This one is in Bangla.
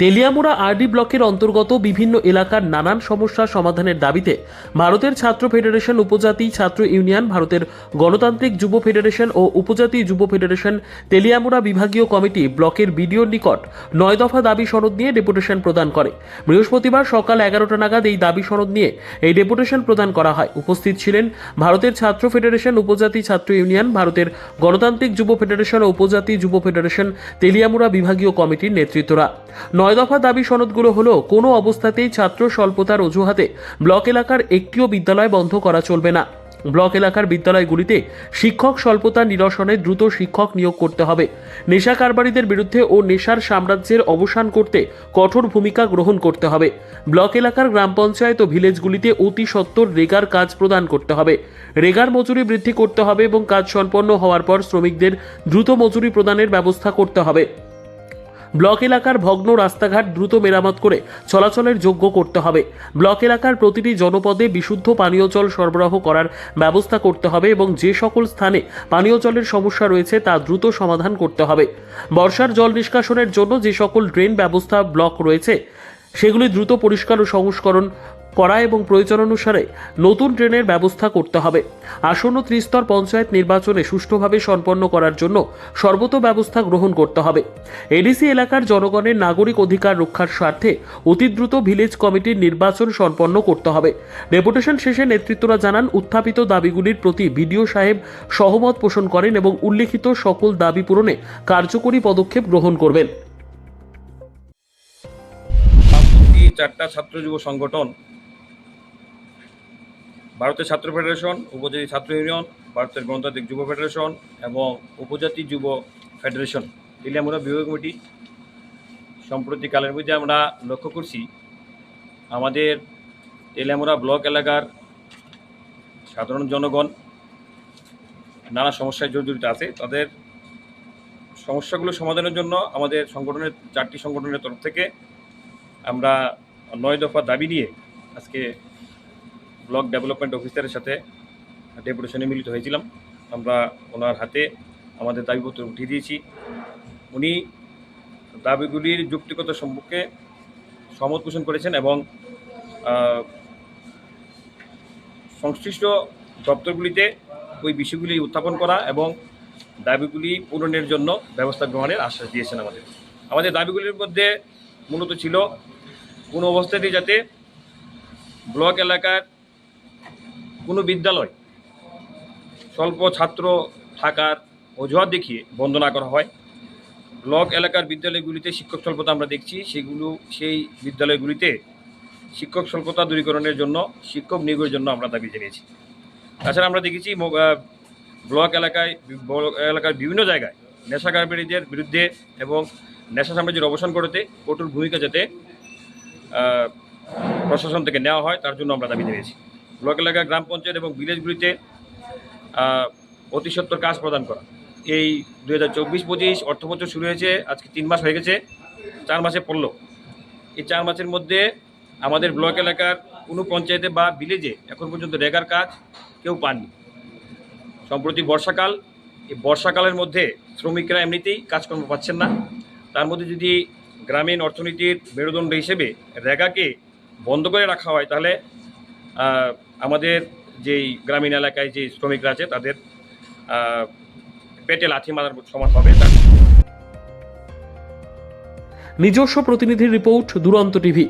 তেলিয়ামুড়া আরডি ব্লকের অন্তর্গত বিভিন্ন এলাকার নানান সমস্যা সমাধানের দাবিতে ভারতের ছাত্র ফেডারেশন উপজাতি ছাত্র ইউনিয়ন, ভারতের গণতান্ত্রিক যুব ফেডারেশন ও উপজাতি যুব ফেডারেশন তেলিয়ামুড়া বিভাগীয় কমিটি ব্লকের বিডিওর নিকট নয় দফা দাবি সনদ নিয়ে ডেপুটেশন প্রদান করে। বৃহস্পতিবার সকাল এগারোটা নাগাদ এই দাবি সনদ নিয়ে এই ডেপুটেশন প্রদান করা হয়। উপস্থিত ছিলেন ভারতের ছাত্র ফেডারেশন উপজাতি ছাত্র ইউনিয়ন, ভারতের গণতান্ত্রিক যুব ফেডারেশন ও উপজাতি যুব ফেডারেশন তেলিয়ামুড়া বিভাগীয় কমিটির নেতৃত্বরা। নয় দফা দাবি সনদগুলো হলো, কোনো অবস্থাতেই ছাত্র স্বল্পতার অজুহাতে ব্লক এলাকার একটিও বিদ্যালয় বন্ধ করা চলবে না। ব্লক এলাকার বিদ্যালয়গুলিতে শিক্ষক স্বল্পতা নিরসনে দ্রুত শিক্ষক নিয়োগ করতে হবে। নেশা কারবারিদের বিরুদ্ধে ও নেশার সাম্রাজ্যের অবসান করতে কঠোর ভূমিকা গ্রহণ করতে হবে। ব্লক এলাকার গ্রাম পঞ্চায়েত ও ভিলেজগুলিতে অতি সত্বর রেগার কাজ প্রদান করতে হবে। রেগার মজুরি বৃদ্ধি করতে হবে এবং কাজ সম্পন্ন হওয়ার পর শ্রমিকদের দ্রুত মজুরি প্রদানের ব্যবস্থা করতে হবে। ব্লক এলাকার ভগ্ন রাস্তাঘাট দ্রুত মেরামত করে চলাচলের যোগ্য করতে হবে। ব্লক এলাকার প্রতিটি জনপদে বিশুদ্ধ পানীয় জল সরবরাহ করার ব্যবস্থা করতে হবে এবং যে সকল স্থানে পানীয় জলের সমস্যা রয়েছে তা দ্রুত সমাধান করতে হবে। বর্ষার জল নিষ্কাশনের জন্য যে সকল ড্রেন ব্যবস্থা ব্লক রয়েছে, সেগুলি দ্রুত পরিষ্কার ও সংস্করণ করা এবং প্রয়োজন অনুসারে নতুন ট্রেনের ব্যবস্থা করতে হবে। আসন্ন ত্রিস্তর পঞ্চায়েত নির্বাচনে সুষ্ঠুভাবে সম্পন্ন করার জন্য সর্বত ব্যবস্থা গ্রহণ করতে হবে। এডিসি এলাকার জনগণের নাগরিক অধিকার রক্ষার স্বার্থে অতি দ্রুত ভিলেজ কমিটির নির্বাচন সম্পন্ন করতে হবে। ডেপুটেশন শেষে নেতৃত্বরা জানান, উত্থাপিত দাবিগুলির প্রতি বিডিও সাহেব সহমত পোষণ করেন এবং উল্লেখিত সকল দাবি পূরণে কার্যকরী পদক্ষেপ গ্রহণ করবেন। চারটা ছাত্র যুব সংগঠন ভারতের ছাত্র ফেডারেশন, উপজাতি ছাত্র ইউনিয়ন, ভারতের গণতান্ত্রিক যুব ফেডারেশন এবং উপজাতি যুব ফেডারেশন। তেলিয়ামুড়া বিভাগ কমিটি সম্প্রতি কালের মধ্যে আমরা লক্ষ্য করছি। আমাদের তেলিয়ামুড়া ব্লক এলাকার সাধারণ জনগণ নানা সমস্যায় জর্জরিত আছে। তাদের সমস্যাগুলো সমাধানের জন্য আমাদের সংগঠনের চারটি সংগঠনের তরফ থেকে আমরা নয় দফা দাবি নিয়ে আজকে ব্লক ডেভেলপমেন্ট অফিসারের সাথে ডেপুটেশনে মিলিত হয়েছিলাম। আমরা ওনার হাতে আমাদের দাবিপত্র উঠিয়ে দিয়েছি। উনি দাবিগুলির যুক্তিগত সম্পর্কে সমত পোষণ করেছেন এবং সংশ্লিষ্ট দপ্তরগুলিতে ওই বিষয়গুলি উত্থাপন করা এবং দাবিগুলি পূরণের জন্য ব্যবস্থা গ্রহণের আশ্বাস দিয়েছেন আমাদের। আমাদের দাবিগুলির মধ্যে মূলত ছিল কোনো অবস্থাতেই যাতে ব্লক এলাকার কোনো বিদ্যালয় স্বল্প ছাত্র থাকার অজুহাত দেখিয়ে বন্ধ না করা হয়। ব্লক এলাকার বিদ্যালয়গুলিতে শিক্ষক স্বল্পতা আমরা দেখছি, সেগুলো, সেই বিদ্যালয়গুলিতে শিক্ষক স্বল্পতা দূরীকরণের জন্য, শিক্ষক নিয়োগের জন্য আমরা দাবি জানিয়েছি। তাছাড়া আমরা দেখেছি ব্লক এলাকায় এলাকার বিভিন্ন জায়গায় নেশা কারবারিদের বিরুদ্ধে এবং নেশা সাম্রাজ্যের অবসান করতে কঠোর ভূমিকা যাতে প্রশাসন থেকে নেওয়া হয়, তার জন্য আমরা দাবি জানিয়েছি। ব্লক এলাকার গ্রাম পঞ্চায়েত এবং ভিলেজগুলিতে আহ, অতি সত্বর কাজ প্রদান করা। এই দু হাজার চব্বিশ পঁচিশ অর্থবছর শুরু হয়েছে আজকে তিন মাস হয়ে গেছে চার মাসে পড়ল। এই চার মাসের মধ্যে আমাদের ব্লক এলাকার কোনো পঞ্চায়েতে বা ভিলেজে এখন পর্যন্ত রেগার কাজ কেউ পাননি। সম্প্রতি বর্ষাকাল এই বর্ষাকালের মধ্যে শ্রমিকরা এমনিতেই কাজকর্ম পাচ্ছেন না। তার মধ্যে যদি গ্রামীণ অর্থনীতির মেরুদণ্ড হিসেবে রেগাকে বন্ধ করে রাখা হয় তাহলে আমাদের যেই গ্রামীণ এলাকায় যে শ্রমিকরা আছে, তাদের পেটে লাথি মারার সমান হবে নিজস্ব প্রতিনিধির রিপোর্ট, দুরন্ত টিভি।